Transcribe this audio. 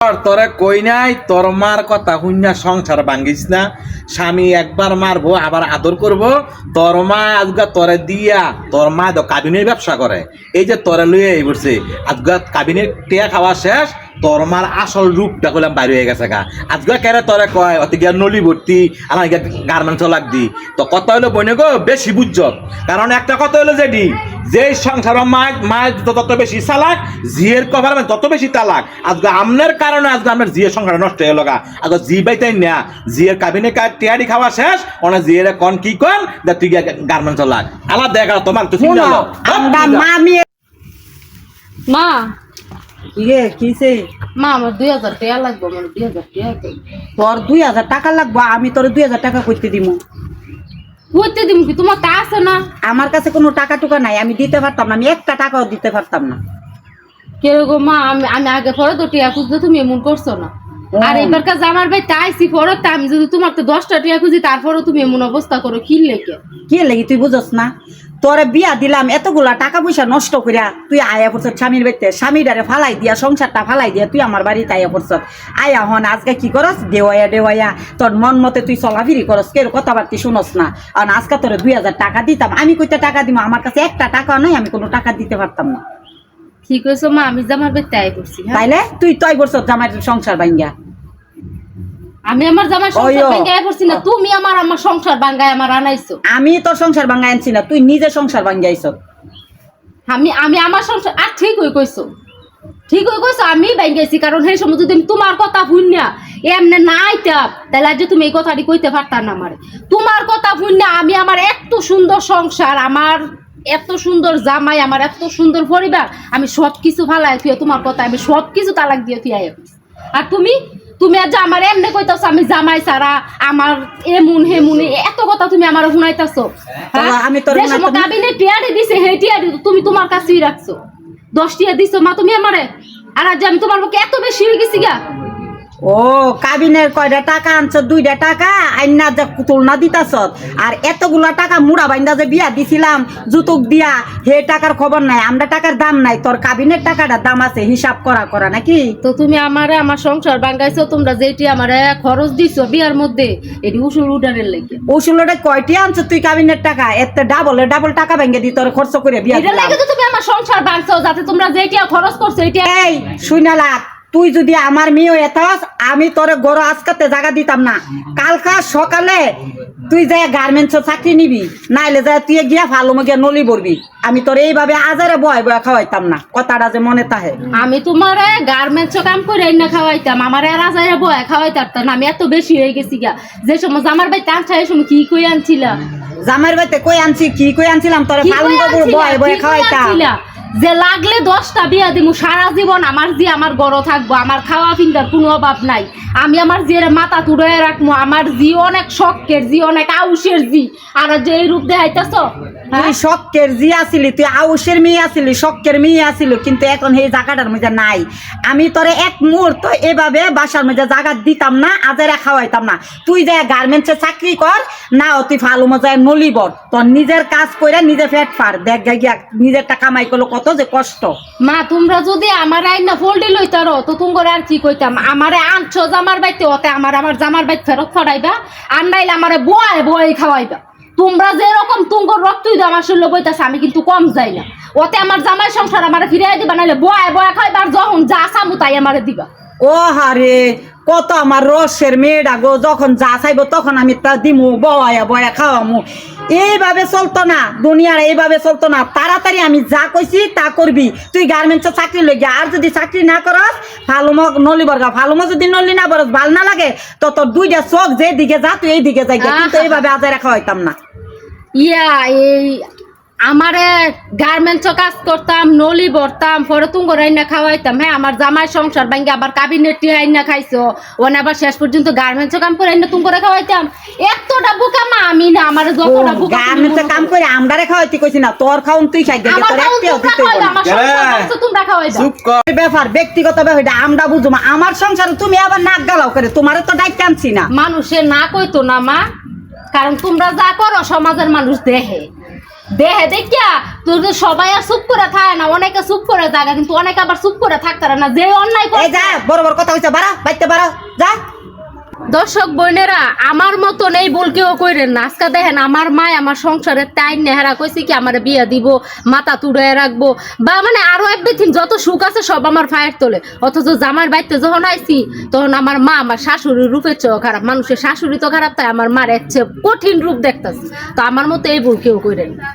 তোর কই নাই? তোর মার কথা শুনিয়া সংসার ভাঙ্গিস না। স্বামী একবার মারবো, আবার আদর করব। তোর মা আজগা তরে দিয়া, তোর মা তো কাবিনের ব্যবসা করে। এই যে তরে লইয়ে এই বলছে আজগা কাবিনের টিয়া খাওয়া শেষ তোর মার আসল রূপটা করলাম বাইরে হয়ে গেছে গা। আজকে কেরে তোরে কয়? অতি গিয়া নলি ভর্তি আমার গিয়া গার্মেন্টস লাগ দি তো কত হইল বইনে গো বেশি বুঝছ। কারণ একটা কথা হইল যেটি যে সংসার মা মা তত বেশি চালাক জিয়ের কভার তত বেশি তালাক। আজকে আমনের কারণে আজকে আমার জিয়ের সংসার নষ্ট হয়ে লগা আজকে জি বাইতাই না জিয়ের কাবিনে কা টিয়ারি খাওয়া শেষ ওনা জিয়ের কন কি কন দা তুই গার্মেন্টস লাগ। আলাদা দেখা তোমার তো চিন্তা হলো। মা ইয়ে কিসে মা আমার দুই হাজার টাকা লাগবে আমার দুই হাজার টাকা তোর দুই হাজার টাকা লাগবো আমি তোর দুই হাজার টাকা করতে দিব। বুঝতে দিম কি? তোমার তা আছে না? আমার কাছে কোনো টাকা টুকা নাই আমি দিতে পারতাম না আমি একটা টাকাও দিতে পারতাম না। কীরকম মা আমি আমি আগে পরে তো টিয়া খুঁজতে তুমি এমন করছ না। আর এবার কাজ আমার ভাই তাইছি পরে তা আমি যদি তোমার তো দশটা টিয়া খুঁজি তারপরেও তুমি এমন অবস্থা করো কি লেগে? কি লেগে তুই বুঝস না? তোরে বিয়া দিলাম এতগুলা টাকা পয়সা নষ্ট করিয়া তুই আয়া পড়ছ স্বামীর বাড়িতে। স্বামীটারে ফালাই দিয়া সংসারটা ফালাই দিয়া তুই আমার বাড়িতে আয়া পড়ছ আয়া হন আজকে কি করস? দেওয়াইয়া দেওয়াইয়া তোর মন মতে তুই চলাফিরি করস কেউ কথাবার্তি শুনস না। আর আজকে তোরে দুই হাজার টাকা দিতাম আমি কইতে টাকা দিব আমার কাছে একটা টাকা নাই আমি কোনো টাকা দিতে পারতাম না। ঠিক হয়েছে মা আমি জামার ভাই তাই করছি হ্যাঁ? তাইলে? তুই তই বলছ জামাই সংসার ভাঙ্গা। আমি আমার জামাই সংসার। ভাঙ্গায় করছি না তুমি আমার আমার সংসার ভাঙ্গায় আমার আনাইছো। আমি তোর সংসার ভাঙ্গা আনছি না তুই নিজে সংসার ভাঙ্গাইছ। আমি আমি আমার সংসার আর ঠিক হয়ে কইছো। ঠিক হয়ে কইছো আমি ভাঙ্গাইছি কারণ সেই সময় যদি তোমার কথা শুনিয়া এমনি না আইতাম তাহলে আজ তুমি এই কথাটি কইতে পারতাম না আমার। তোমার কথা শুনিয়া আমি আমার এত সুন্দর সংসার আমার এত সুন্দর জামাই আমার এত সুন্দর পরিবার আমি সব কিছু ফালাই তুই তোমার কথা আমি সব কিছু তালাক দিয়ে তুই আর তুমি? তুমি আজ আমার এমনি কইতাছো আমি জামাই সারা আমার এমুন হেমুন এত কথা তুমি আমার শুনাইতাছো তাহলে আমি তোর? কাবিনে টিয়ারি দিছে হে টিয়ারি তুমি তোমার কাছেই রাখছো। দশ টিয়া দিছো মা তুমি আমারে? আর আজ আমি তোমার পক্ষে এত বেশি হয়ে গেছি গা ও কাবিনের কয়টা টাকা আনছ? দুইটা টাকা? আইনা যে তুলনা দিতাছ আর এতগুলা টাকা মুড়া বাইন্দা যে বিয়া দিছিলাম জুতুক দিয়া হে টাকার খবর নাই আমরা টাকার দাম নাই তোর কাবিনের টাকাটা দাম আছে হিসাব করা করা নাকি? তো তুমি আমারে আমার সংসার বাঙ্গাইছো তোমরা যেটি আমারে খরচ দিছো বিয়ার মধ্যে এটি উসুর উডানের লেগে। ওষুলটা কয়টি আনছ তুই কাবিনের টাকা? এত ডাবল ডাবল টাকা ভেঙে দি তোর খরচ করে বিয়া এটা। লেগে তো তুমি আমার সংসার বাংছো যাতে তোমরা যেটি খরচ করছ এটি এই শুনালা তুই যদি আমার মেয়ে এতাস আমি তোরে গরো আজকাতে জায়গা দিতাম না। কালকা সকালে তুই যাই গার্মেন্টস চাকরি নিবি নাইলে যাই তুই গিয়া ভালো মগে নলি পড়বি আমি তোর এইভাবে আজারে বয় বয় খাওয়াইতাম না কথাটা যে মনে তাহে। আমি তোমারে গার্মেন্টস কাম করে না খাওয়াইতাম আমার এর আজারে বয় খাওয়াইতাম না আমি এত বেশি হয়ে গেছি গা যে সময় আমার ভাই টানছা এই সময় কি কই আনছিলা? জামাইর বাড়িতে কই আনছি কি কই আনছিলাম তোরে বাবুর বয় বয় খাওয়াইতাম? যে লাগলে দশটা বিয়া দিমু, সারা জীবন আমার যে আমার গড় থাকব, আমার খাওয়া পিন্দার কোনো অভাব নাই। আমি আমার যে মাথা তুড়ে রাখব আমার জি অনেক শখের জি, অনেক আউসের জি। আর যে এই রূপ দেখাইতেছ তুই শখের জি আসিলি, তুই আউসের মেয়ে আসিলি, শখের মেয়ে আসিল, কিন্তু এখন এই জায়গাটার মধ্যে নাই। আমি তোরে এক মুহূর্ত এভাবে বাসার মধ্যে জায়গা দিতাম না, আজারে খাওয়াইতাম না। তুই যে গার্মেন্টসে চাকরি কর, না তুই ফালু মজায় নলিবর। তোর নিজের কাজ করে নিজে ফেট পার দেখ গিয়া, নিজেরটা কামাই করল কত যে কষ্ট। মা তোমরা যদি আমার আইনা ফোল্ডে লইতারো তো তোমার আর কি কইতাম? আমারে আনছো জামার বাইতে ওতে আমার আমার জামার বাইত ফেরত ফড়াইবা আর নাইলে আমারে বয় বয় খাওয়াইবা। তোমরা যেরকম তুঙ্গর রক্তই আমার শরীরে বইতাছে আমি কিন্তু কম যাই না। ওতে আমার জামাই সংসার আমারে ফিরিয়ে দিবা নাইলে বয় বয় খাইবা আর যখন যা সামু তাই আমারে দিবা। ও হারে কত আমার রসের মেয়েটা গো যখন যা চাইব তখন আমি তা দিমু বয়া বয়া খাওয়ামু এইভাবে চলতো না দুনিয়ার এইভাবে চলতো না তাড়াতাড়ি আমি যা কইছি তা করবি তুই গার্মেন্টসে চাকরি লই আর যদি চাকরি না করস ভালো মগ নলি বর্গা ভালো মগ যদি নলি না বরস ভালো না লাগে তো তোর দুইটা চোখ যে দিকে যা তুই এই দিকে যাই। কিন্তু। এইভাবে আজারে খাওয়াইতাম না ইয়া এই আমারে গার্মেন্টস কাজ করতাম নলি ভরতাম পরে তুঙ্গ রাইনা খাওয়াইতাম হ্যাঁ আমার জামাই সংসার ভাঙ্গে আবার কাবিনেটি আইনা খাইছো ওনে আবার শেষ পর্যন্ত গার্মেন্টস কাম করে আইনা তুঙ্গরে খাওয়াইতাম এতটা বোকা মা আমি না আমার যতটা বোকা গার্মেন্টসে কাম করো। আমরারে খাওয়াইতে কইছি না তোর খাওন তুই খাই গেলি আমার তোর একটিও তোমরা দিতে আমার? বাঁচছো তোমরা খাওয়াইবা। চুপ কর ব্যাপার ব্যক্তিগত ব্যাপার এটা আমরা বুঝব না। আমার সংসারে তুমি আবার নাক গালাও করে তোমারে তো দায়িত্ব আনছি না মানুষে না কইতো না মা কারণ তোমরা যা করো সমাজের মানুষ দেখে দেহে দেখিয়া তোর তো সবাই আর চুপ করে থাকে না অনেকে চুপ করে থাকে কিন্তু অনেকে আবার চুপ করে থাকতে না। যে অন্যায় করে যা বড় বড় কথা হয়েছে বাড়া বাইতে পারো যা। দর্শক বোনেরা, আমার মতন এই ভুল কেউ কইরেন না। আজকে দেখেন আমার মায় আমার সংসারের টাইম নেহারা কইছে কি আমার বিয়ে দিব, মাথা তুড়ে রাখব, বা মানে আরও একদিন যত সুখ আছে সব আমার ফায়ার তোলে। অথচ জামার বাড়িতে যখন আইছি, তখন আমার মা আমার শাশুড়ির রূপের চেয়েও খারাপ। মানুষের শাশুড়ি তো খারাপ, তাই আমার মার চেয়ে কঠিন রূপ দেখতেছে। তো আমার মতো এই ভুল কেউ কইরেন না।